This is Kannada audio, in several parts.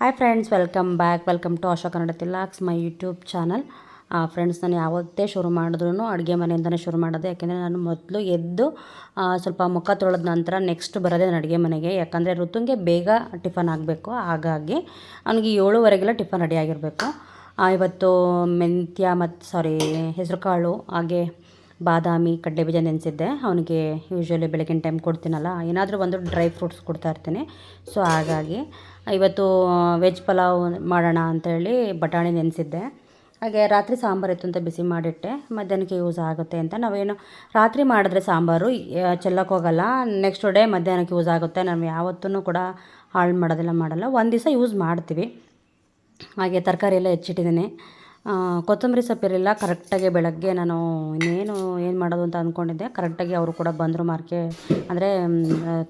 Hi friends welcome back welcome to Asha Kannada ತಿಲಾಕ್ಸ್ my YouTube channel friends ನಾನು ಯಾವತ್ತೇ ಶುರು ಮಾಡಿದ್ರು ಅಡುಗೆ ಮನೆಯಿಂದನೇ ಶುರು ಮಾಡೋದು. ಯಾಕೆಂದರೆ ನಾನು ಮೊದಲು ಎದ್ದು ಸ್ವಲ್ಪ ಮುಖ ತೊಳೆದ ನಂತರ ನೆಕ್ಸ್ಟ್ ಬರೋದೇ ನಾನು ಅಡುಗೆ ಮನೆಗೆ. ಯಾಕಂದರೆ ಋತುಂಗೆ ಬೇಗ ಟಿಫನ್ ಆಗಬೇಕು. ಹಾಗಾಗಿ ಅವನಿಗೆ ಏಳುವರೆಗೆಲ್ಲ ಟಿಫನ್ ರೆಡಿ ಆಗಿರಬೇಕು. ಇವತ್ತು ಮೆಂತ್ಯ ಮತ್ತು ಸಾರಿ ಹೆಸರುಕಾಳು, ಹಾಗೆ ಬಾದಾಮಿ ಕಡಲೆ ಬೀಜ ನೆನೆಸಿದ್ದೆ. ಅವನಿಗೆ ಯೂಶ್ವಲಿ ಬೆಳಗಿನ ಟೈಮ್ ಕೊಡ್ತೀನಲ್ಲ, ಏನಾದರೂ ಒಂದು ಡ್ರೈ ಫ್ರೂಟ್ಸ್ ಕೊಡ್ತಾ ಇರ್ತೀನಿ. ಸೊ ಹಾಗಾಗಿ ಇವತ್ತು ವೆಜ್ ಪಲಾವ್ ಮಾಡೋಣ ಅಂತೇಳಿ ಬಟಾಣಿ ನೆನೆಸಿದ್ದೆ. ಹಾಗೆ ರಾತ್ರಿ ಸಾಂಬಾರು ಇತ್ತು ಅಂತ ಬಿಸಿ ಮಾಡಿಟ್ಟೆ. ಮಧ್ಯಾಹ್ನಕ್ಕೆ ಯೂಸ್ ಆಗುತ್ತೆ ಅಂತ. ನಾವೇನು ರಾತ್ರಿ ಮಾಡಿದ್ರೆ ಸಾಂಬಾರು ಚೆಲ್ಲಕ್ಕೆ ಹೋಗಲ್ಲ. ನೆಕ್ಸ್ಟ್ ಡೇ ಮಧ್ಯಾಹ್ನಕ್ಕೆ ಯೂಸ್ ಆಗುತ್ತೆ. ನಾವು ಯಾವತ್ತೂ ಕೂಡ ಹಾಳು ಮಾಡೋದೆಲ್ಲ, ಮಾಡಲ್ಲ. ಒಂದು ದಿವಸ ಯೂಸ್ ಮಾಡ್ತೀವಿ. ಹಾಗೆ ತರಕಾರಿ ಎಲ್ಲ ಹೆಚ್ಚಿಟ್ಟಿದ್ದೀನಿ. ಕೊತ್ತಂಬರಿ ಸೊಪ್ಪಿರಲಿಲ್ಲ. ಕರೆಕ್ಟಾಗಿ ಬೆಳಗ್ಗೆ ನಾನು ಇನ್ನೇನು ಏನು ಮಾಡೋದು ಅಂತ ಅಂದ್ಕೊಂಡಿದ್ದೆ ಕರೆಕ್ಟಾಗಿ ಅವರು ಕೂಡ ಬಂದರು ಮಾರ್ಕೆ ಅಂದರೆ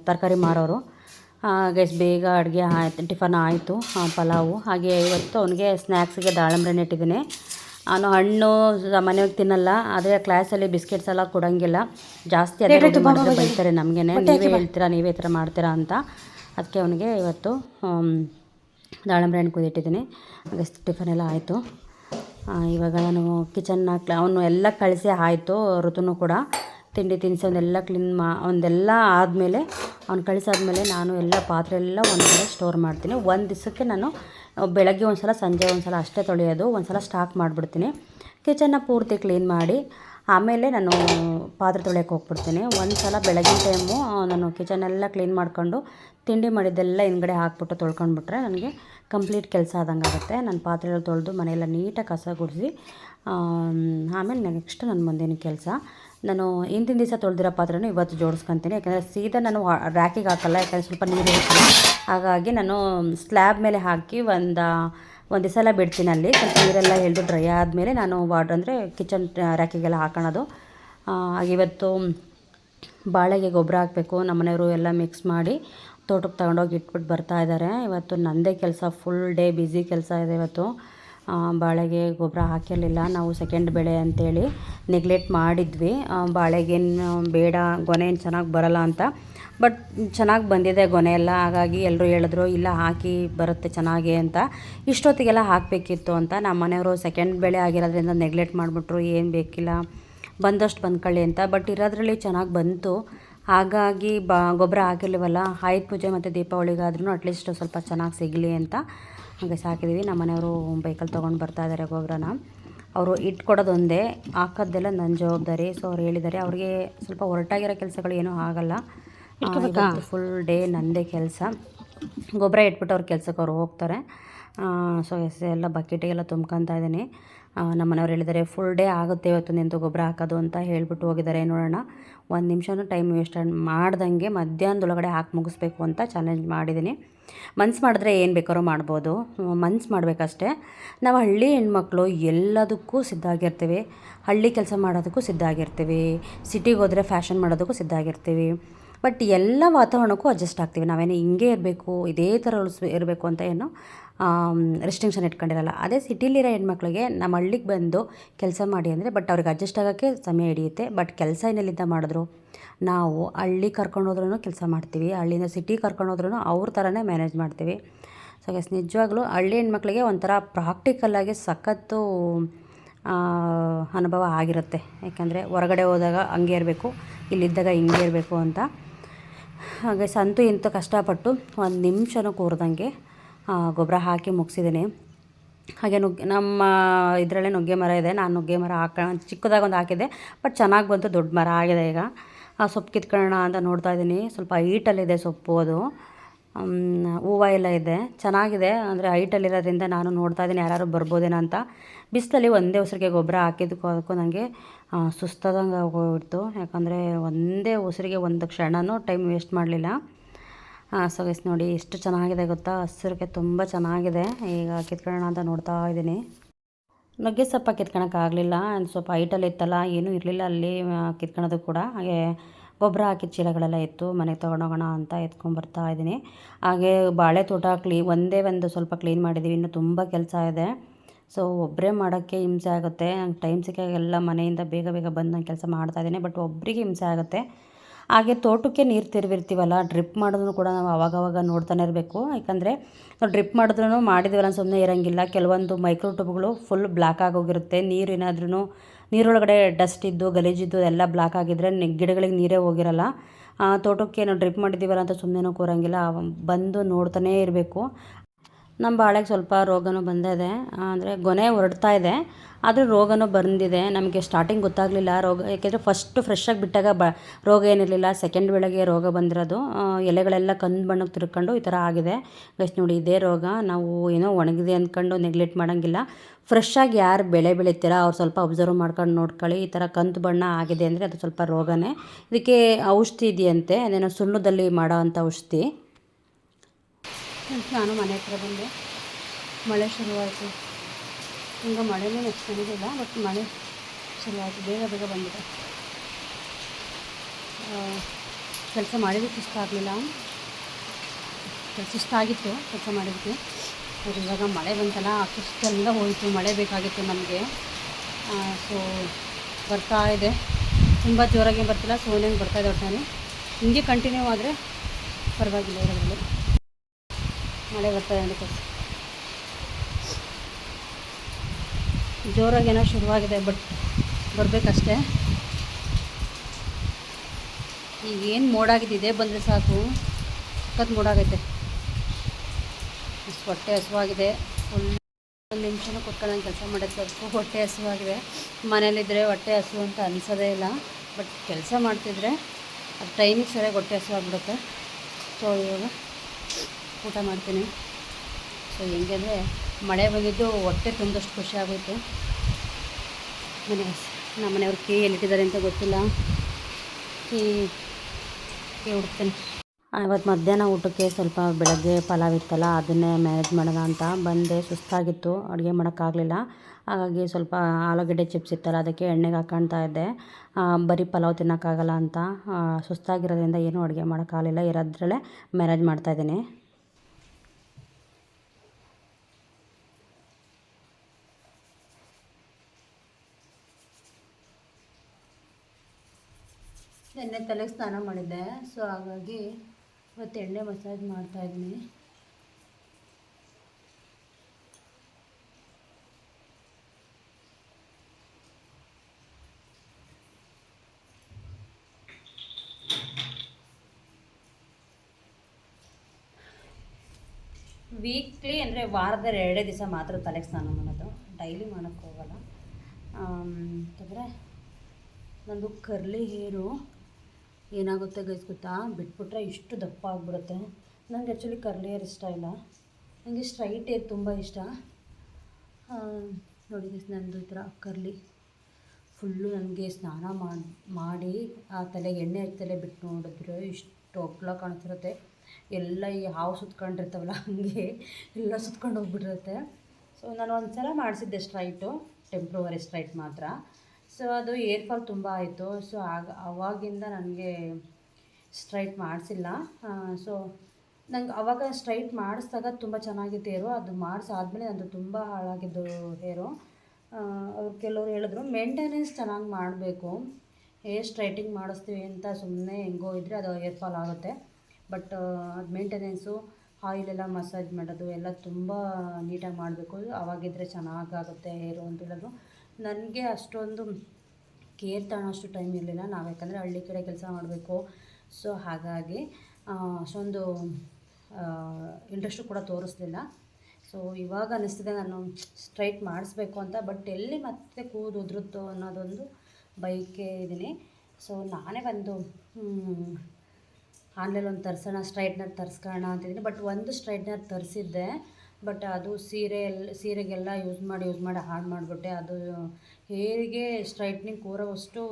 ತರಕಾರಿ ಮಾರೋರು. ಹಾಗೆ ಬೇಗ ಅಡುಗೆ ಆಯ್ತು ಟಿಫನ್ ಆಯಿತು ಪಲಾವು. ಹಾಗೆ ಇವತ್ತು ಅವನಿಗೆ ಸ್ನ್ಯಾಕ್ಸಿಗೆ ದಾಳಂಬ್ರೆನೇ ಇಟ್ಟಿದ್ದೀನಿ ನಾನು ಹಣ್ಣು ಮನೆಯಾಗ ತಿನ್ನಲ್ಲ ಆದರೆ ಕ್ಲಾಸಲ್ಲಿ ಬಿಸ್ಕೆಟ್ಸ್ ಎಲ್ಲ ಕೊಡೋಂಗಿಲ್ಲ. ಜಾಸ್ತಿ ಅದೇ ready ಮಾಡಿದ್ರೆ ಬೈತಾರೆ ನಮಗೇ ನೀವೇ ಹೇಳ್ತೀರಾ ನೀವೇ ಈ ಥರ ಮಾಡ್ತೀರಾ ಅಂತ. ಅದಕ್ಕೆ ಅವನಿಗೆ ಇವತ್ತು ದಾಳಂಬ್ರೆ ಹಣ್ಣು ಕುದಿಟ್ಟಿದ್ದೀನಿ ಟಿಫನ್ ಎಲ್ಲ ಆಯಿತು. ಇವಾಗ ನಾನು ಕಿಚನ್ನ ಅವನು ಎಲ್ಲ ಕಳಿಸಿ ಆಯಿತು, ಋತುನು ಕೂಡ. ತಿಂಡಿ ತಿನಿಸಿ ಒಂದೆಲ್ಲ ಕ್ಲೀನ್ ಮಾ ಅವನ್ನೆಲ್ಲ ಆದಮೇಲೆ, ಅವ್ನು ಕಳಿಸಾದ್ಮೇಲೆ ನಾನು ಎಲ್ಲ ಪಾತ್ರೆ ಎಲ್ಲ ಒಂದು ಕಡೆ ಸ್ಟೋರ್ ಮಾಡ್ತೀನಿ. ಒಂದು ದಿವಸಕ್ಕೆ ನಾನು, ಬೆಳಗ್ಗೆ ಒಂದು ಸಲ ಸಂಜೆ ಒಂದು ಸಲ ಅಷ್ಟೇ ತೊಳೆಯೋದು. ಒಂದು ಸಲ ಸ್ಟಾಕ್ ಮಾಡಿಬಿಡ್ತೀನಿ ಕಿಚನ್ನ ಪೂರ್ತಿ ಕ್ಲೀನ್ ಮಾಡಿ ಆಮೇಲೆ ನಾನು ಪಾತ್ರೆ ತೊಳೆಯೋಕೆ ಹೋಗ್ಬಿಡ್ತೀನಿ. ಒಂದು ಸಲ ಬೆಳಗಿನ ಟೈಮು ನಾನು ಕಿಚನೆಲ್ಲ ಕ್ಲೀನ್ ಮಾಡ್ಕೊಂಡು ತಿಂಡಿ ಮಾಡಿದ್ದೆಲ್ಲ ಹಿಂದ್ಗಡೆ ಹಾಕ್ಬಿಟ್ಟು ತೊಳ್ಕೊಂಡ್ಬಿಟ್ರೆ ನನಗೆ ಕಂಪ್ಲೀಟ್ ಕೆಲಸ ಆದಂಗೆ ಆಗುತ್ತೆ. ನಾನು ಪಾತ್ರೆಗಳು ತೊಳೆದು ಮನೆಯೆಲ್ಲ ನೀಟಾಗಿ ಕಸ ಗುಡಿಸಿ ಆಮೇಲೆ ನೆಕ್ಸ್ಟ್ ನನ್ನ ಮುಂದಿನ ಕೆಲಸ. ನಾನು ಹಿಂದಿನ ದಿವಸ ತೊಳೆದಿರೋ ಪಾತ್ರೆನೂ ಇವತ್ತು ಜೋಡಿಸ್ಕೊತೀನಿ. ಯಾಕಂದರೆ ಸೀದಾ ನಾನು ರ್ಯಾಕಿಗೆ ಹಾಕಲ್ಲ, ಯಾಕಂದರೆ ಸ್ವಲ್ಪ ನೀರು ಹಾಗಾಗಿ ನಾನು ಸ್ಲ್ಯಾಬ್ ಮೇಲೆ ಹಾಕಿ ಒಂದು ಒಂದು ಸಲ ಬಿಡ್ತೀನಿ ಅಲ್ಲಿ ಸ್ವಲ್ಪ ನೀರೆಲ್ಲ ಎಳೆದು ಡ್ರೈ ಆದಮೇಲೆ ನಾನು ವಾಡ್ರ್ ಅಂದರೆ ಕಿಚನ್ ರ್ಯಾಕಿಗೆಲ್ಲ ಹಾಗೆ ಇವತ್ತು ಬಾಳೆಗೆ ಗೊಬ್ಬರ ಹಾಕಬೇಕು. ನಮ್ಮನೆಯವರು ಎಲ್ಲ ಮಿಕ್ಸ್ ಮಾಡಿ ತೋಟಕ್ಕೆ ತಗೊಂಡೋಗಿ ಇಟ್ಬಿಟ್ಟು ಬರ್ತಾ ಇದ್ದಾರೆ. ಇವತ್ತು ನನ್ನದೇ ಕೆಲಸ ಫುಲ್ ಡೇ ಬ್ಯುಸಿ ಕೆಲಸ ಇದೆ ಇವತ್ತು. ಬಾಳೆಗೆ ಗೊಬ್ಬರ ಹಾಕಿರಲಿಲ್ಲ. ನಾವು ಸೆಕೆಂಡ್ ಬೆಳೆ ಅಂತೇಳಿ ನೆಗ್ಲೆಕ್ಟ್ ಮಾಡಿದ್ವಿ. ಬಾಳೆಗೇನು ಬೇಡ, ಗೊನೆ ಚೆನ್ನಾಗಿ ಬರಲ್ಲ ಅಂತ. ಬಟ್ ಚೆನ್ನಾಗಿ ಬಂದಿದೆ ಗೊನೆ ಎಲ್ಲ. ಹಾಗಾಗಿ ಎಲ್ಲರೂ ಹೇಳಿದ್ರು, ಇಲ್ಲ, ಹಾಕಿ ಬರುತ್ತೆ ಚೆನ್ನಾಗಿ ಅಂತ. ಇಷ್ಟೊತ್ತಿಗೆಲ್ಲ ಹಾಕಬೇಕಿತ್ತು ಅಂತ. ನಮ್ಮ ಮನೆಯವರು ಸೆಕೆಂಡ್ ಬೆಳೆ ಆಗಿರೋದ್ರಿಂದ ನೆಗ್ಲೆಕ್ಟ್ ಮಾಡಿಬಿಟ್ರು. ಏನು ಬೇಕಿಲ್ಲ. ಬಂದಷ್ಟು ಬಂದ್ಕೊಳ್ಳಿ ಅಂತ. ಬಟ್ ಇರೋದ್ರಲ್ಲಿ ಚೆನ್ನಾಗಿ ಬಂತು. ಹಾಗಾಗಿ ಬಾ, ಗೊಬ್ಬರ ಹಾಕಿರ್ಲಿವಲ್ಲ. ಆಯುಧ ಪೂಜೆ ಮತ್ತು ದೀಪಾವಳಿಗಾದ್ರೂ ಅಟ್ಲೀಸ್ಟ್ ಸ್ವಲ್ಪ ಚೆನ್ನಾಗಿ ಸಿಗಲಿ ಅಂತ. ಹಾಗೆ ಸಾಕಿದ್ದೀವಿ ನಮ್ಮ ಮನೆಯವರು ಬೈಕಲ್ಲಿ ತೊಗೊಂಡು ಬರ್ತಾ ಇದ್ದಾರೆ ಗೊಬ್ಬರನ ಅವರು ಇಟ್ಕೊಡೋದೊಂದೇ. ಹಾಕೋದೆಲ್ಲ ನನ್ನ ಜವಾಬ್ದಾರಿ. ಸೊ ಅವ್ರು ಹೇಳಿದ್ದಾರೆ ಅವ್ರಿಗೆ ಸ್ವಲ್ಪ ಹೊರಟಾಗಿರೋ ಕೆಲಸಗಳು ಏನೂ ಆಗಲ್ಲ. ಫುಲ್ ಡೇ ನನ್ನದೇ ಕೆಲಸ. ಗೊಬ್ಬರ ಇಟ್ಬಿಟ್ಟು ಅವ್ರ ಕೆಲ್ಸಕ್ಕೆ ಅವ್ರು ಹೋಗ್ತಾರೆ. ಸೊ ಎಸ್ ಎಲ್ಲ ಬಕೆಟಿಗೆಲ್ಲ ತುಂಬ್ಕೊತಾ ಇದ್ದೀನಿ. ನಮ್ಮ ಮನೆಯವ್ರು ಹೇಳಿದ್ದಾರೆ ಫುಲ್ ಡೇ ಆಗುತ್ತೆ ಇವತ್ತು ನಿಂತು ಗೊಬ್ಬರ ಹಾಕೋದು ಅಂತ ಹೇಳ್ಬಿಟ್ಟು ಹೋಗಿದ್ದಾರೆ. ನೋಡೋಣ, ಒಂದು ನಿಮಿಷನೂ ಟೈಮ್ ವೇಸ್ಟ್ ಮಾಡ್ದಂಗೆ ಮಧ್ಯಾಹ್ನದೊಳಗಡೆ ಹಾಕಿ ಮುಗಿಸ್ಬೇಕು ಅಂತ ಚಾಲೆಂಜ್ ಮಾಡಿದ್ದೀನಿ. ಮನ್ಸು ಮಾಡಿದ್ರೆ ಏನು ಬೇಕಾದ್ರೂ ಮಾಡ್ಬೋದು. ಮನ್ಸು ಮಾಡಬೇಕಷ್ಟೇ. ನಾವು ಹಳ್ಳಿ ಹೆಣ್ಮಕ್ಳು ಎಲ್ಲದಕ್ಕೂ ಸಿದ್ಧ ಆಗಿರ್ತೀವಿ. ಹಳ್ಳಿ ಕೆಲಸ ಮಾಡೋದಕ್ಕೂ ಸಿದ್ಧ ಆಗಿರ್ತೀವಿ. ಸಿಟಿಗೆ ಹೋದರೆ ಫ್ಯಾಷನ್ ಮಾಡೋದಕ್ಕೂ ಸಿದ್ಧ ಆಗಿರ್ತೀವಿ. ಬಟ್ ಎಲ್ಲ ವಾತಾವರಣಕ್ಕೂ ಅಡ್ಜಸ್ಟ್ ಆಗ್ತೀವಿ. ನಾವೇನು ಹಿಂಗೆ ಇರಬೇಕು, ಇದೇ ಥರ ಇರಬೇಕು ಅಂತ ಏನು ರೆಸ್ಟ್ರಿಕ್ಷನ್ ಇಟ್ಕೊಂಡಿರಲ್ಲ. ಅದೇ ಸಿಟಿಲಿರೋ ಹೆಣ್ಮಕ್ಳಿಗೆ ನಮ್ಮ ಹಳ್ಳಿಗೆ ಬಂದು ಕೆಲಸ ಮಾಡಿ ಅಂದರೆ ಬಟ್ ಅವ್ರಿಗೆ ಅಡ್ಜಸ್ಟ್ ಆಗೋಕ್ಕೆ ಸಮಯ ಹಿಡಿಯುತ್ತೆ. ಬಟ್ ಕೆಲಸ ಏನೆಲ್ಲಿಂದ ಮಾಡಿದ್ರು? ನಾವು ಹಳ್ಳಿ ಕರ್ಕೊಂಡು ಹೋದ್ರೂ ಕೆಲಸ ಮಾಡ್ತೀವಿ. ಹಳ್ಳಿಯಿಂದ ಸಿಟಿ ಕರ್ಕೊಂಡು ಹೋದ್ರೂ ಅವ್ರ ಥರನೇ ಮ್ಯಾನೇಜ್ ಮಾಡ್ತೀವಿ. ಸೊ ಎಸ್ ನಿಜವಾಗ್ಲೂ ಹಳ್ಳಿ ಹೆಣ್ಮಕ್ಳಿಗೆ ಒಂಥರ ಪ್ರಾಕ್ಟಿಕಲ್ಲಾಗಿ ಸಖತ್ತು ಅನುಭವ ಆಗಿರುತ್ತೆ. ಯಾಕೆಂದರೆ ಹೊರಗಡೆ ಹೋದಾಗ ಹಂಗೆ ಇರಬೇಕು, ಇಲ್ಲಿದ್ದಾಗ ಹಿಂಗೆ ಇರಬೇಕು ಅಂತ. ಹಾಗೆ ಸಂತು ಇಂಥ ಕಷ್ಟಪಟ್ಟು ಒಂದು ನಿಮಿಷನೂ ಕೂರ್ದಂಗೆ ಗೊಬ್ಬರ ಹಾಕಿ ಮುಗಿಸಿದ್ದೀನಿ. ಹಾಗೆ ನುಗ್ಗೆ, ನಮ್ಮ ಇದರಲ್ಲೇ ನುಗ್ಗೆ ಮರ ಇದೆ, ನಾನು ನುಗ್ಗೆ ಮರ ಹಾಕ ಚಿಕ್ಕದಾಗಿ ಒಂದು ಹಾಕಿದ್ದೆ, ಬಟ್ ಚೆನ್ನಾಗಿ ಬಂತು, ದೊಡ್ಡ ಮರ ಆಗಿದೆ ಈಗ. ಆ, ಸೊಪ್ಪು ಕಿತ್ಕೊಳ್ಳೋಣ ಅಂತ ನೋಡ್ತಾ ಇದ್ದೀನಿ. ಸ್ವಲ್ಪ ಹೈಟಲ್ಲಿದೆ ಸೊಪ್ಪು ಅದು. ಹೂವು ಎಲ್ಲ ಇದೆ. ಚೆನ್ನಾಗಿದೆ. ಅಂದರೆ ಹೈಟಲ್ಲಿರೋದ್ರಿಂದ ನಾನು ನೋಡ್ತಾ ಇದ್ದೀನಿ. ಯಾರು ಬರ್ಬೋದೇನೋ ಅಂತ. ಬಿಸಿಲಲ್ಲಿ ಒಂದೇ ಉಸಿರಿಗೆ ಗೊಬ್ಬರ ಹಾಕಿದ್ದಕ್ಕೂ ಅದಕ್ಕೂ ನನಗೆ ಸುಸ್ತಾದಂಗೆ ಆಗೋಗ್ಬಿಡ್ತು ಯಾಕಂದರೆ ಒಂದೇ ಉಸಿರಿಗೆ ಒಂದು ಕ್ಷಣನೂ ಟೈಮ್ ವೇಸ್ಟ್ ಮಾಡಲಿಲ್ಲ. ಸೊ ಗೈಸ್ ನೋಡಿ ಎಷ್ಟು ಚೆನ್ನಾಗಿದೆ ಗೊತ್ತಾ? ಹಸಿರಿಗೆ ತುಂಬ ಚೆನ್ನಾಗಿದೆ. ಈಗ ಕಿತ್ಕೊಳ್ಳೋಣ ಅಂತ ನೋಡ್ತಾ ಇದ್ದೀನಿ. ನುಗ್ಗೆ ಸೊಪ್ಪ ಕಿತ್ಕೊಳಕ್ಕಾಗಲಿಲ್ಲ ಸ್ವಲ್ಪ ಹೈಟಲ್ಲಿ ಇತ್ತಲ್ಲ, ಏನೂ ಇರಲಿಲ್ಲ ಅಲ್ಲಿ ಕಿತ್ಕೊಳೋದು ಕೂಡ. ಹಾಗೆ ಗೊಬ್ಬರ ಹಾಕಿದ ಚೀಲಗಳೆಲ್ಲ ಇತ್ತು ಮನೆಗೆ ತೊಗೊಂಡೋಗೋಣ ಅಂತ ಎತ್ಕೊಂಡ್ಬರ್ತಾ ಇದ್ದೀನಿ. ಹಾಗೆ ಬಾಳೆ ತೋಟ ಕ್ಲೀ ಒಂದೇ ಒಂದು ಸ್ವಲ್ಪ ಕ್ಲೀನ್ ಮಾಡಿದ್ದೀವಿ ಇನ್ನೂ ತುಂಬ ಕೆಲಸ ಇದೆ. ಸೊ ಒಬ್ಬರೇ ಮಾಡೋಕ್ಕೆ ಹಿಂಸೆ ಆಗುತ್ತೆ. ನಂಗೆ ಟೈಮ್ ಸಿಕ್ಕಾಗೆಲ್ಲ ಮನೆಯಿಂದ ಬೇಗ ಬೇಗ ಬಂದು ನಾನು ಕೆಲಸ ಮಾಡ್ತಾಯಿದ್ದೀನಿ ಬಟ್ ಒಬ್ಬರಿಗೆ ಹಿಂಸೆ ಆಗುತ್ತೆ. ಹಾಗೆ ತೋಟಕ್ಕೆ ನೀರು ತಿರುವಿರ್ತೀವಲ್ಲ ಡ್ರಿಪ್ ಮಾಡೋದನ್ನು ಕೂಡ ನಾವು ಆವಾಗವಾಗ ನೋಡ್ತಾನೆ ಇರಬೇಕು. ಯಾಕಂದರೆ ನಾವು ಡ್ರಿಪ್ ಮಾಡಿದ್ರೂ ಮಾಡಿದ್ದೀವಲ್ಲ ಸುಮ್ಮನೆ ಇರೋಂಗಿಲ್ಲ. ಕೆಲವೊಂದು ಮೈಕ್ರೋ ಟ್ಯೂಬ್ಗಳು ಫುಲ್ ಬ್ಲ್ಯಾಕ್ ಆಗೋಗಿರುತ್ತೆ ನೀರು ಏನಾದ್ರೂ ನೀರೊಳಗಡೆ ಡಸ್ಟ್ ಇದ್ದು ಗಲೀಜಿದ್ದು ಎಲ್ಲ ಬ್ಲಾಕ್ ಆಗಿದ್ದರೆ ಗಿಡಗಳಿಗೆ ನೀರೇ ಹೋಗಿರಲ್ಲ. ತೋಟಕ್ಕೆ ನಾವು ಡ್ರಿಪ್ ಮಾಡಿದ್ದೀವಲ್ಲ ಅಂತ ಸುಮ್ಮನೆ ಕೂರಂಗಿಲ್ಲ. ಬಂದು ನೋಡ್ತಾನೇ ಇರಬೇಕು. ನಮ್ಮ ಬಾಳೆಗೆ ಸ್ವಲ್ಪ ರೋಗನೂ ಬಂದಿದೆ, ಅಂದರೆ ಗೊನೆ ಹೊರಡ್ತಾ ಇದೆ. ಆದರೂ ರೋಗನೂ ಬಂದಿದೆ. ನಮಗೆ ಸ್ಟಾರ್ಟಿಂಗ್ ಗೊತ್ತಾಗಲಿಲ್ಲ. ರೋಗ ಯಾಕೆಂದರೆ ಫಸ್ಟು ಫ್ರೆಶ್ಶಾಗಿ ಬಿಟ್ಟಾಗ ಬ, ರೋಗ ಏನಿರಲಿಲ್ಲ. ಸೆಕೆಂಡ್ ಬೆಳಗ್ಗೆ ರೋಗ ಬಂದಿರೋದು. ಎಲೆಗಳೆಲ್ಲ ಕಂದು ಬಣ್ಣಕ್ಕೆ ತಿರ್ಕೊಂಡು ಈ ಥರ ಆಗಿದೆ. ಗೈಸ್ ನೋಡಿ, ಇದೇ ರೋಗ. ನಾವು ಏನೋ ಒಣಗಿದೆ ಅಂದ್ಕೊಂಡು ನೆಗ್ಲೆಕ್ಟ್ ಮಾಡೋಂಗಿಲ್ಲ. ಫ್ರೆಶ್ಶಾಗಿ ಯಾರು ಬೆಳೆ ಬೆಳಿತೀರ, ಅವ್ರು ಸ್ವಲ್ಪ ಅಬ್ಸರ್ವ್ ಮಾಡ್ಕೊಂಡು ನೋಡ್ಕೊಳ್ಳಿ. ಈ ಥರ ಕಂದು ಬಣ್ಣ ಆಗಿದೆ ಅಂದರೆ ಅದು ಸ್ವಲ್ಪ ರೋಗನೇ. ಇದಕ್ಕೆ ಔಷಧಿ ಇದೆಯಂತೆ. ಅದೇನೋ ಸುಣ್ಣದಲ್ಲಿ ಮಾಡೋ ಅಂಥ ಔಷಧಿ. ನಾನು ಮನೆ ಹತ್ರ ಬಂದೆ. ಮಳೆ ಶುರುವಾಯಿತು. ಈಗ ಮಳೆನೇ ನೆಕ್ಸ್ಟ್ ನನಗಿಲ್ಲ ಬಟ್ ಮಳೆ ಶುರುವಾಯಿತು. ಬೇಗ ಬೇಗ ಬಂದಿದೆ. ಕೆಲಸ ಮಾಡಿದಕ್ಕೆ ಇಷ್ಟ ಆಗಲಿಲ್ಲ. ಕೆಲಸ ಇಷ್ಟ ಆಗಿತ್ತು, ಕೆಲಸ ಮಾಡಿದ್ದಕ್ಕೆ. ಬಟ್ ಇವಾಗ ಮಳೆ ಬಂತಲ್ಲ ಅಷ್ಟೆಲ್ಲ ಹೋಯಿತು. ಮಳೆ ಬೇಕಾಗಿತ್ತು ನಮಗೆ. ಸೊ ಬರ್ತಾ ಇದೆ. ತುಂಬ ಜೋರಾಗಿ ಬರ್ತಿಲ್ಲ ಸೋನೇನು ಬರ್ತಾ ಇದೆ ಒಟ್ಟಾನೆ ಹಿಂಗೆ ಕಂಟಿನ್ಯೂ ಆದರೆ ಪರವಾಗಿಲ್ಲ, ಇರೋದ್ರಲ್ಲಿ. ಮಳೆ ಬರ್ತಾ ಇದೆ ಜೋರಾಗೇನೋ ಶುರುವಾಗಿದೆ, ಬಟ್ ಬರಬೇಕಷ್ಟೇ. ಈಗ ಏನು ಮೋಡಾಗಿದೆ ಇದೇ ಬಂದರೆ ಸಾಕು. ಸಖತ್ ಮೋಡಾಗೈತೆ. ಹೊಟ್ಟೆ ಹಸುವಾಗಿದೆ. ಫುಲ್ ಒಂದು ನಿಮಿಷನೂ ಕುತ್ಕೊಂಡು ಕೆಲಸ ಮಾಡೋದು ಸ್ವಲ್ಪ ಹೊಟ್ಟೆ ಹಸುವಾಗಿದೆ. ಮನೇಲಿದ್ದರೆ ಹೊಟ್ಟೆ ಹಸು ಅಂತ ಅನಿಸೋದೇ ಇಲ್ಲ. ಬಟ್ ಕೆಲಸ ಮಾಡ್ತಿದ್ರೆ, ಅದು ಟೈಮಿಗೆ ಸರಿಯಾಗಿ ಹೊಟ್ಟೆ ಹಸುವಾಗ್ಬಿಡುತ್ತೆ. ಸೊ ಇವಾಗ ಊಟ ಮಾಡ್ತೀನಿ. ಸೊ ಹೆಂಗಂದರೆ ಮಳೆ ಬಂದಿದ್ದು ಹೊಟ್ಟೆ ತುಂಬಷ್ಟು ಖುಷಿ ಆಗೋಯ್ತು. ಮನೆ, ನಮ್ಮ ಮನೆಯವ್ರು ಕೀ ಎಲ್ಲಿಟ್ಟಿದ್ದಾರೆ ಅಂತ ಗೊತ್ತಿಲ್ಲ. ಕೀ ಕೀ ಹುಡ್ತೀನಿ ಇವತ್ತು ಮಧ್ಯಾಹ್ನ ಊಟಕ್ಕೆ ಸ್ವಲ್ಪ ಬೆಳಗ್ಗೆ ಪಲಾವ್ ಇತ್ತಲ್ಲ, ಅದನ್ನೇ ಮ್ಯಾನೇಜ್ ಮಾಡೋಣ ಅಂತ ಬಂದೆ. ಸುಸ್ತಾಗಿತ್ತು, ಅಡುಗೆ ಮಾಡೋಕ್ಕಾಗಲಿಲ್ಲ. ಹಾಗಾಗಿ ಸ್ವಲ್ಪ ಆಲೂಗಡ್ಡೆ ಚಿಪ್ಸ್ ಇತ್ತಲ್ಲ, ಅದಕ್ಕೆ ಎಣ್ಣೆಗೆ ಹಾಕ್ಕೊಳ್ತಾ ಇದ್ದೆ. ಬರೀ ಪಲಾವ್ ತಿನ್ನೋಕ್ಕಾಗಲ್ಲ ಅಂತ. ಸುಸ್ತಾಗಿರೋದ್ರಿಂದ ಏನೂ ಅಡುಗೆ ಮಾಡೋಕ್ಕಾಗಲಿಲ್ಲ. ಇರೋದ್ರಲ್ಲೇ ಮ್ಯಾನೇಜ್ ಮಾಡ್ತಾಯಿದ್ದೀನಿ ನೆನ್ನೆ ತಲೆಗೆ ಸ್ನಾನ ಮಾಡಿದ್ದೆ. ಸೊ ಹಾಗಾಗಿ ಇವತ್ತು ಎಣ್ಣೆ ಮಸಾಜ್ ಮಾಡ್ತಾಯಿದ್ದೀನಿ ವೀಕ್ಲಿ ಅಂದರೆ ವಾರದ ಎರಡೇ ದಿವಸ ಮಾತ್ರ ತಲೆಗೆ ಸ್ನಾನ ಮಾಡೋದು. ಡೈಲಿ ಮಾಡೋಕ್ಕೆ ಹೋಗಲ್ಲ. ಯಾಕಂದರೆ ನಂದು ಕರ್ಲಿ ಹೇರು ಏನಾಗುತ್ತೆ ಗೈಸ್ ಗೊತ್ತಾ? ಬಿಟ್ಬಿಟ್ರೆ ಇಷ್ಟು ದಪ್ಪ ಆಗಿಬಿಡುತ್ತೆ. ನನಗೆ ಆ್ಯಕ್ಚುಲಿ ಕರ್ಲಿ ಹೇರ್ ಇಷ್ಟ ಇಲ್ಲ. ನನಗೆ ಸ್ಟ್ರೈಟ್ ಹೇರ್ ತುಂಬ ಇಷ್ಟ. ನೋಡಿ ಗೈಸ್ ನಂದು ಈ ಥರ ಕರ್ಲಿ ಫುಲ್ಲು ನನಗೆ ಸ್ನಾನ ಮಾಡಿ ಮಾಡಿ ಆ ತಲೆ, ಎಣ್ಣೆ ತಲೆ ಬಿಟ್ಟು ನೋಡಿದ್ರೆ ಇಷ್ಟು ಒಪ್ಲ ಕಾಣ್ತಿರುತ್ತೆ. ಎಲ್ಲ ಈ ಹಾವು ಸುತ್ಕೊಂಡಿರ್ತಾವಲ್ಲ ಹಾಗೆ ಎಲ್ಲ ಸುತ್ಕೊಂಡು ಹೋಗ್ಬಿಟ್ಟಿರುತ್ತೆ. ಸೊ ನಾನು ಒಂದು ಸಲ ಮಾಡಿಸಿದ್ದೆ ಸ್ಟ್ರೈಟು ಟೆಂಪ್ರವರಿ ಸ್ಟ್ರೈಟ್ ಮಾತ್ರ. ಸೊ ಅದು ಏರ್ ಫಾಲ್ ತುಂಬ ಆಯಿತು. ಸೊ ಆಗ, ಅವಾಗಿಂದ ನನಗೆ ಸ್ಟ್ರೈಟ್ ಮಾಡಿಸಿಲ್ಲ. ಸೊ ನಂಗೆ ಅವಾಗ ಸ್ಟ್ರೈಟ್ ಮಾಡಿಸ್ದಾಗ ತುಂಬ ಚೆನ್ನಾಗಿತ್ತು ಹೇರು ಅದು ಮಾಡಿಸಾದ್ಮೇಲೆ ನಂದು ತುಂಬ ಹಾಳಾಗಿದ್ದು ಹೇರು ಅವ್ರು ಕೆಲವರು ಹೇಳಿದ್ರು ಮೇಂಟೆನೆನ್ಸ್ ಚೆನ್ನಾಗಿ ಮಾಡಬೇಕು. ಹೇರ್ ಸ್ಟ್ರೈಟಿಂಗ್ ಮಾಡಿಸ್ತೀವಿ ಅಂತ ಸುಮ್ಮನೆ ಹೆಂಗೋ ಇದ್ದರೆ ಅದು ಏರ್ ಫಾಲ್ ಆಗುತ್ತೆ. ಬಟ್ ಅದು ಮೇಂಟೆನೆನ್ಸು ಆಯಿಲೆಲ್ಲ ಮಸಾಜ್ ಮಾಡೋದು, ಎಲ್ಲ ತುಂಬ ನೀಟಾಗಿ ಮಾಡಬೇಕು. ಅವಾಗಿದ್ದರೆ ಚೆನ್ನಾಗಾಗುತ್ತೆ ಹೇರು ಅಂತ ಹೇಳೋದು ನನಗೆ ಅಷ್ಟೊಂದು ಕೇರ್ ತಗೊಳ್ಳೋಷ್ಟು ಟೈಮ್ ಇರಲಿಲ್ಲ. ನಾವು ಯಾಕಂದರೆ ಹಳ್ಳಿ ಕಡೆ ಕೆಲಸ ಮಾಡಬೇಕು. ಸೊ ಹಾಗಾಗಿ ಅಷ್ಟೊಂದು ಇಂಟ್ರೆಸ್ಟು ಕೂಡ ತೋರಿಸ್ಲಿಲ್ಲ. ಸೊ ಇವಾಗ ಅನ್ನಿಸ್ತಿದೆ ನಾನು ಸ್ಟ್ರೈಟ್ ಮಾಡಿಸ್ಬೇಕು ಅಂತ ಬಟ್ ಎಲ್ಲಿ ಮತ್ತೆ ಕೂದು ಉದುರುತ್ತೋ ಅನ್ನೋದೊಂದು ಬೈಕೆ ಇದ್ದೀನಿ. ಸೊ ನಾನೇ ಒಂದು ಆನ್ಲೈನ್ ಒಂದು ತರಿಸೋಣ ಸ್ಟ್ರೈಟ್ನರ್ ತರಿಸ್ಕೋಣ ಅಂತಿದ್ದೀನಿ. ಬಟ್ ಒಂದು ಸ್ಟ್ರೈಟ್ನರ್ ತರಿಸಿದ್ದೆ. ಬಟ್ ಅದು ಸೀರೆ ಎಲ್ಲ, ಸೀರೆಗೆಲ್ಲ ಯೂಸ್ ಮಾಡಿ ಯೂಸ್ ಮಾಡಿ, ಹಾಳು ಮಾಡಿಬಿಟ್ಟೆ. ಅದು ಹೇರಿಗೆ ಸ್ಟ್ರೈಟ್ನಿಂಗ್ ಕೂರೋವಷ್ಟು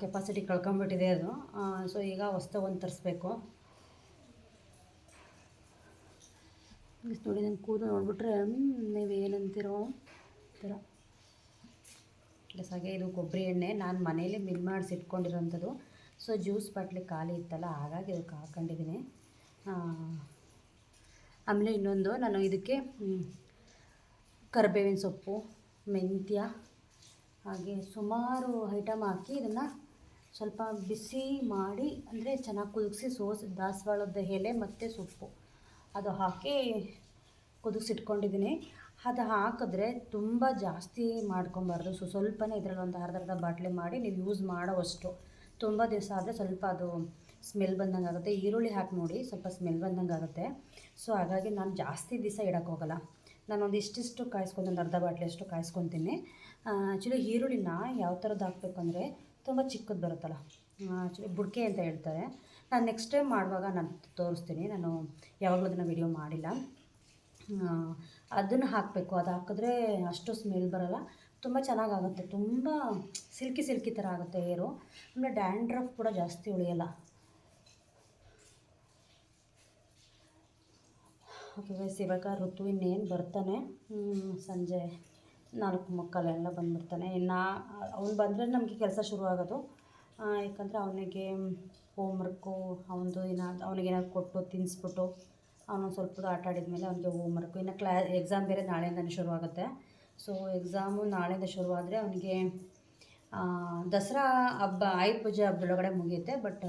ಕೆಪಾಸಿಟಿ ಕಳ್ಕೊಂಬಿಟ್ಟಿದೆ ಅದು. ಸೊ ಈಗ ಹೊಸ್ತಾಗ ಒಂದು ತರಿಸ್ಬೇಕು ನೋಡಿ, ನಂಗೆ ಕೂದಲು ನೋಡಿಬಿಟ್ರೆ ನೀವು ಏನಂತೀರೋ ಥರ ಪ್ಲಸ್ ಹಾಗೆ ಇದು ಕೊಬ್ಬರಿ ಎಣ್ಣೆ. ನಾನು ಮನೇಲಿ ಮಿಲ್ ಮಾಡಿಸಿ ಇಟ್ಕೊಂಡಿರೋಂಥದ್ದು. ಸೊ ಜ್ಯೂಸ್ ಬಾಟ್ಲಿ ಖಾಲಿ ಇತ್ತಲ್ಲ, ಹಾಗಾಗಿ ಇದಕ್ಕೆ ಹಾಕ್ಕೊಂಡಿದ್ದೀನಿ. ಆಮೇಲೆ ಇನ್ನೊಂದು ನಾನು ಇದಕ್ಕೆ ಕರಿಬೇವಿನ ಸೊಪ್ಪು, ಮೆಂತ್ಯ, ಹಾಗೆ ಸುಮಾರು ಐಟಮ್ ಹಾಕಿ ಇದನ್ನು ಸ್ವಲ್ಪ ಬಿಸಿ ಮಾಡಿ, ಅಂದರೆ ಚೆನ್ನಾಗಿ ಕುದಿಸಿ ಸೋಸ್, ದಾಸವಾಳದ ಎಲೆ ಮತ್ತು ಸೊಪ್ಪು. ಅದು ಹಾಕಿ ಕುದಿಸಿಟ್ಕೊಂಡಿದ್ದೀನಿ. ಅದು ಹಾಕಿದ್ರೆ ತುಂಬ ಜಾಸ್ತಿ ಮಾಡ್ಕೊಬಾರ್ದು. ಸೊ, ಸ್ವಲ್ಪನೇ ಇದರಲ್ಲಿ ಒಂದು ಅರ್ಧ ಅರ್ಧ ಬಾಟ್ಲಿ ಮಾಡಿ ನೀವು ಯೂಸ್ ಮಾಡೋವಷ್ಟು. ತುಂಬ ದಿವಸ ಆದರೆ ಸ್ವಲ್ಪ ಅದು ಸ್ಮೆಲ್ ಬಂದಂಗೆ ಆಗುತ್ತೆ ಈರುಳ್ಳಿ ಹಾಕಿ ನೋಡಿ ಸ್ವಲ್ಪ ಸ್ಮೆಲ್ ಬಂದಂಗೆ ಆಗುತ್ತೆ ಸೊ ಹಾಗಾಗಿ ನಾನು ಜಾಸ್ತಿ ದಿವಸ ಇಡೋಕ್ಕೋಗಲ್ಲ ನಾನು ಒಂದು ಇಷ್ಟಿಷ್ಟು ಕಾಯಿಸ್ಕೊಂಡು, ಒಂದು ಅರ್ಧ ಬಾಟ್ಲಿ ಅಷ್ಟು ಕಾಯಿಸ್ಕೊತೀನಿ. ಆ್ಯಕ್ಚುಲಿ ಈರುಳ್ಳಿನ ಯಾವ ಥರದ್ದು ಹಾಕ್ಬೇಕು ಅಂದರೆ ತುಂಬ ಚಿಕ್ಕದು ಬರುತ್ತಲ್ಲ. ಆ್ಯಕ್ಚುಲಿ ಬುಡ್ಕೆ ಅಂತ ಹೇಳ್ತಾರೆ. ನಾನು ನೆಕ್ಸ್ಟ್ ಟೈಮ್ ಮಾಡುವಾಗ ನಾನು ತೋರಿಸ್ತೀನಿ. ನಾನು ಯಾವಾಗಲೂ ಅದನ್ನು ವಿಡಿಯೋ ಮಾಡಿಲ್ಲ. ಅದನ್ನು ಹಾಕಬೇಕು. ಅದು ಹಾಕಿದ್ರೆ ಅಷ್ಟು ಸ್ಮೆಲ್ ಬರಲ್ಲ. ತುಂಬ ಚೆನ್ನಾಗಾಗುತ್ತೆ. ತುಂಬ ಸಿಲ್ಕಿ ಸಿಲ್ಕಿ ಥರ ಆಗುತ್ತೆ ಏರು. ಆಮೇಲೆ ಡ್ಯಾಂಡ್ರಫ್ ಕೂಡ ಜಾಸ್ತಿ ಉಳಿಯಲ್ಲ. ಓಕೆ ಗೈಸ್ ಇವಾಗ ಋತು ಇನ್ನೇನು ಬರ್ತಾನೆ? ಹ್ಮ್, ಸಂಜೆ ನಾಲ್ಕು ಮಕ್ಕಳೆಲ್ಲ ಬಂದ್ಬಿಡ್ತಾನೆ. ಇನ್ನು ಅವ್ನು ಬಂದರೆ ನಮಗೆ ಕೆಲಸ ಶುರು ಆಗೋದು ಯಾಕಂದರೆ ಅವನಿಗೆ ಹೋಮ್ವರ್ಕು ಅವನದು ಏನಾದ್ರು ಅವನಿಗೆ ಏನಾದ್ರು ಕೊಟ್ಟು ತಿನ್ನಿಸ್ಬಿಟ್ಟು ಅವನು ಸ್ವಲ್ಪ ಆಟ ಆಟ ಆಡಿದ್ಮೇಲೆ ಅವನಿಗೆ ಹೋಮ್ವರ್ಕು ಇನ್ನು ಕ್ಲಾ ಎಕ್ಸಾಮ್ ಬೇರೆ ನಾಳೆಯಿಂದನೇ ಶುರು ಆಗುತ್ತೆ ಸೊ ಎಕ್ಸಾಮು ನಾಳೆಯಿಂದ ಶುರು ಆದರೆ ಅವನಿಗೆ ದಸರಾ ಹಬ್ಬ ಆಯುಧ ಪೂಜೆ ಹಬ್ಬದೊಳಗಡೆ ಮುಗಿಯುತ್ತೆ. ಬಟ್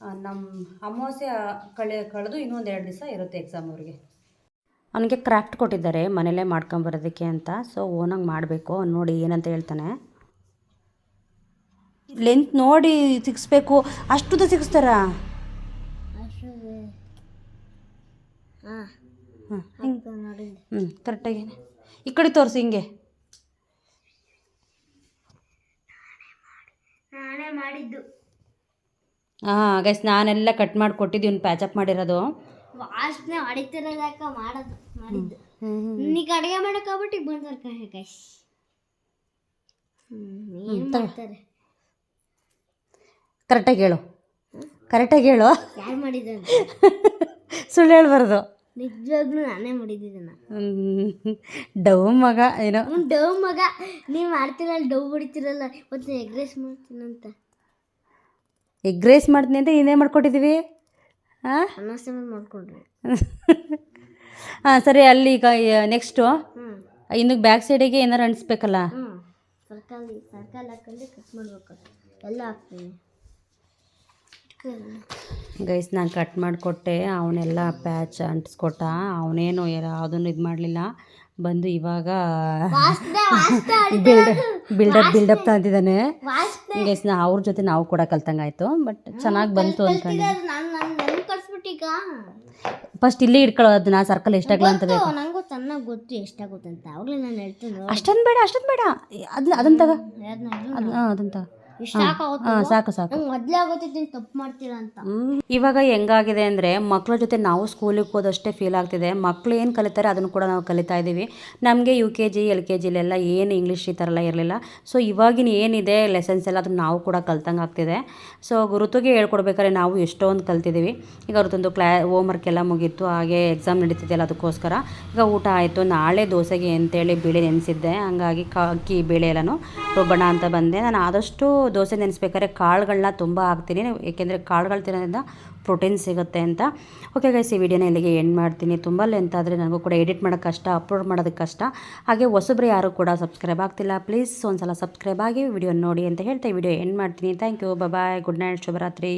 ನಮ್ಮ ಅಮಾವಾಸ್ಯ ಕಳೆ ಕಳೆದು ಇನ್ನೊಂದು ಎರಡು ದಿವಸ ಇರುತ್ತೆ ಎಕ್ಸಾಮ್ ಅವ್ರಿಗೆ. ಅವನಿಗೆ ಕ್ರಾಫ್ಟ್ ಕೊಟ್ಟಿದ್ದಾರೆ ಮನೇಲೇ ಮಾಡ್ಕೊಂಬರೋದಕ್ಕೆ ಅಂತ ಸೊ ಓನಾಗಿ ಮಾಡಬೇಕು ಅವ್ನು ನೋಡಿ ಏನಂತ ಹೇಳ್ತಾನೆ. ಲೆಂತ್ ನೋಡಿ ಸಿಗಿಸ್ಬೇಕು ಅಷ್ಟುದ ಸಿಗಿಸ್ತಾರ? ಹ್ಞೂ ಕರೆಕ್ಟಾಗಿ ಈ ಕಡೆ ತೋರಿಸಿ ಹಿಂಗೆ ನಾನೇ ಮಾಡಿದ್ದು ಹಾಂ ಗೈಸ್ ನಾನೆಲ್ಲ ಕಟ್ ಮಾಡಿ ಕೊಟ್ಟಿದ್ದೀನಿ ಇವ್ನು ಪ್ಯಾಚಪ್ ಮಾಡಿರೋದು. ವಾಸನೆ ಹೊಡಿತಿರೋದಕ್ಕ ಮಾಡೋದು ಮಾಡಿದ್ದು. ನೀ ಅಡುಗೆ ಮಾಡಕ್ಕೆ ಹೋಗ್ಬಿಟ್ಟು ಈಗ ಬಂದ್ರೆ ಗೈಸ್ ಏನು ಮಾಡ್ತಾರೆ? ಕರೆಕ್ಟಾಗಿ ಹೇಳು. ಕರೆಕ್ಟಾಗಿ ಹೇಳು. ಯಾರು ಮಾಡಿದ್ದು? ಅಂತ ಸುಳ್ಳು ಹೇಳ್ಬಾರ್ದು. ನಿಜವಾಗ್ಲೂ ನಾನೇ ಮಾಡಿದ್ದಿದ್ದನ್ನ ಡವ್ ಮಗ ಏನೋ. ಡವ್ ಮಗ. ನೀವು ಮಾಡ್ತಿರಲ್ಲ ಡವ್ ಹೊಡಿತಿರಲ್ಲ ಮತ್ತೆ ಎಗ್ ರೈಸ್ ಮಾಡ್ತೀನಂತ. ಎಗ್ ರೈಸ್ ಮಾಡ್ತೀನಿ ಅಂತ ಏನೇ ಮಾಡ್ಕೊಟ್ಟಿದ್ದೀವಿ? ಹಾಂ ಮಾಡ್ಕೊಂಡ್ರಿ ಹಾಂ ಸರಿ ಅಲ್ಲಿ ಈಗ ನೆಕ್ಸ್ಟು ಇನ್ನು ಬ್ಯಾಕ್ ಸೈಡಿಗೆ ಏನಾರು ಅಂಟಿಸ್ಬೇಕಲ್ಲ ಹ್ಞೂ ಸರ್ಕಲ್ ಸರ್ಕಲ್ ಹಾಕೊಂಡು ಕಟ್ ಮಾಡ್ಬೇಕು. ಎಲ್ಲ ಹಾಕ್ತೀನಿ. ಗೈಸ್ ನಾನು ಕಟ್ ಮಾಡಿಕೊಟ್ಟೆ. ಅವನೆಲ್ಲ ಪ್ಯಾಚ್ ಅಂಟಿಸ್ಕೊಟ್ಟ. ಅವನೇನು ಯಾವುದನ್ನು ಇದು ಮಾಡಲಿಲ್ಲ ಬಂದು ಇವಾಗ ಬಿಲ್ಡಪ್ ಬಿಲ್ಡಪ್ ತಂದಿದ್ದಾನೆ ಗೈಸ್ ನಾ ಅವ್ರ ಜೊತೆ ನಾವು ಕೂಡ ಕಲ್ತಂಗಾಯ್ತು ಬಟ್ ಚೆನ್ನಾಗಿ ಬಂತು ಅನ್ಕೊಂಡು. ಫಸ್ಟ್ ಇಲ್ಲಿ ಇಟ್ಕೊಳ್ಳೋದನ್ನ ಸರ್ಕಲ್ ಎಷ್ಟಾಗಲ್ಲ ಅಂತ ಬೇಕು. ನನಗೂ ಚೆನ್ನಾಗಿ ಗೊತ್ತು ಎಷ್ಟಾಗುತ್ತೆ ಅಂತ ಅವಾಗಲೇ ನಾನು ಹೇಳ್ತೀನಿ ಅಷ್ಟೊಂದು ಬೇಡ ಅಷ್ಟೊಂದು ಬೇಡ. ಅದನ್ನ ಅದನ್ನ ತಗ. ಅದನ್ನ ತಗ. ಸಾಕು ಸಾಕು. ನಂಗೆ ಮೊದಲೇ ಆಗೋತಿದ್ದೀನಿ ತಪ್ಪು ಮಾಡ್ತೀರಾ ಅಂತ. ಇವಾಗ ಹೆಂಗಾಗಿದೆ ಅಂದರೆ ಮಕ್ಕಳ ಜೊತೆ ನಾವು ಸ್ಕೂಲಿಗೆ ಹೋದಷ್ಟೇ ಫೀಲ್ ಆಗ್ತಿದೆ. ಮಕ್ಕಳು ಏನು ಕಲಿತಾರೆ ಅದನ್ನು ಕೂಡ ನಾವು ಕಲಿತಾ ಇದ್ದೀವಿ. ನಮಗೆ U K G L K ಜಿಲೆಲ್ಲ ಏನು ಇಂಗ್ಲೀಷ್ ಈ ಥರ ಎಲ್ಲ ಇರಲಿಲ್ಲ. ಸೊ ಇವಾಗಿನ ಏನಿದೆ ಲೆಸನ್ಸ್ ಎಲ್ಲ ಅದನ್ನು ನಾವು ಕೂಡ ಕಲ್ತಂಗೆ ಆಗ್ತಿದೆ. ಸೊ ಗುರುತುಗೆ ಹೇಳ್ಕೊಡ್ಬೇಕಾದ್ರೆ ನಾವು ಎಷ್ಟೊಂದು ಕಲ್ತಿದ್ದೀವಿ. ಈಗ ಅವ್ರದ್ದೊಂದು ಕ್ಲಾ ಹೋಮ್ವರ್ಕ್ ಎಲ್ಲ ಮುಗೀತು ಹಾಗೆ ಎಕ್ಸಾಮ್ ನಡೀತಿದೆಯಲ್ಲ ಅದಕ್ಕೋಸ್ಕರ. ಈಗ ಊಟ ಆಯಿತು ನಾಳೆ ದೋಸೆಗೆ ಅಂತೇಳಿ ಬೇಳೆ ನೆನೆಸಿದ್ದೆ. ಹಂಗಾಗಿ ಕಾ ಅಕ್ಕಿ ಬೇಳೆ ಎಲ್ಲನೂ ರುಬ್ಬಣ ಅಂತ ಬಂದೆ. ನಾನು ಆದಷ್ಟು ದೋಸೆ ನೆನೆಸ್ಬೇಕಾದ್ರೆ ಕಾಳುಗಳನ್ನ ತುಂಬ ಹಾಕ್ತೀನಿ. ಏಕೆಂದರೆ ಕಾಳುಗಳು ತಿನ್ನೋದ್ರಿಂದ ಪ್ರೋಟೀನ್ ಸಿಗುತ್ತೆ ಅಂತ. ಓಕೆ ಗೈಸ್ ಈ ವಿಡಿಯೋನ ಇಲ್ಲಿಗೆ ಎಂಡ್ ಮಾಡ್ತೀನಿ. ತುಂಬ ಲೆಂತ್ ಆದರೆ ನನಗೂ ಕೂಡ ಎಡಿಟ್ ಮಾಡೋಕ್ಕೆ ಕಷ್ಟ ಅಪ್ಲೋಡ್ ಮಾಡೋದಕ್ಕೆ ಕಷ್ಟ. ಹಾಗೆ ಹೊಸಬ್ರು ಯಾರು ಕೂಡ ಸಬ್ಸ್ಕ್ರೈಬ್ ಆಗ್ತಿಲ್ಲ ಪ್ಲೀಸ್ ಒಂದು ಸಲ ಸಬ್ಸ್ಕ್ರೈಬ್ ಆಗಿ ವಿಡಿಯೋ ನೋಡಿ ಅಂತ ಹೇಳ್ತಾ ವಿಡಿಯೋ ಎಂಡ್ ಮಾಡ್ತೀನಿ. Thank you bye good night ಶುಭರಾತ್ರಿ.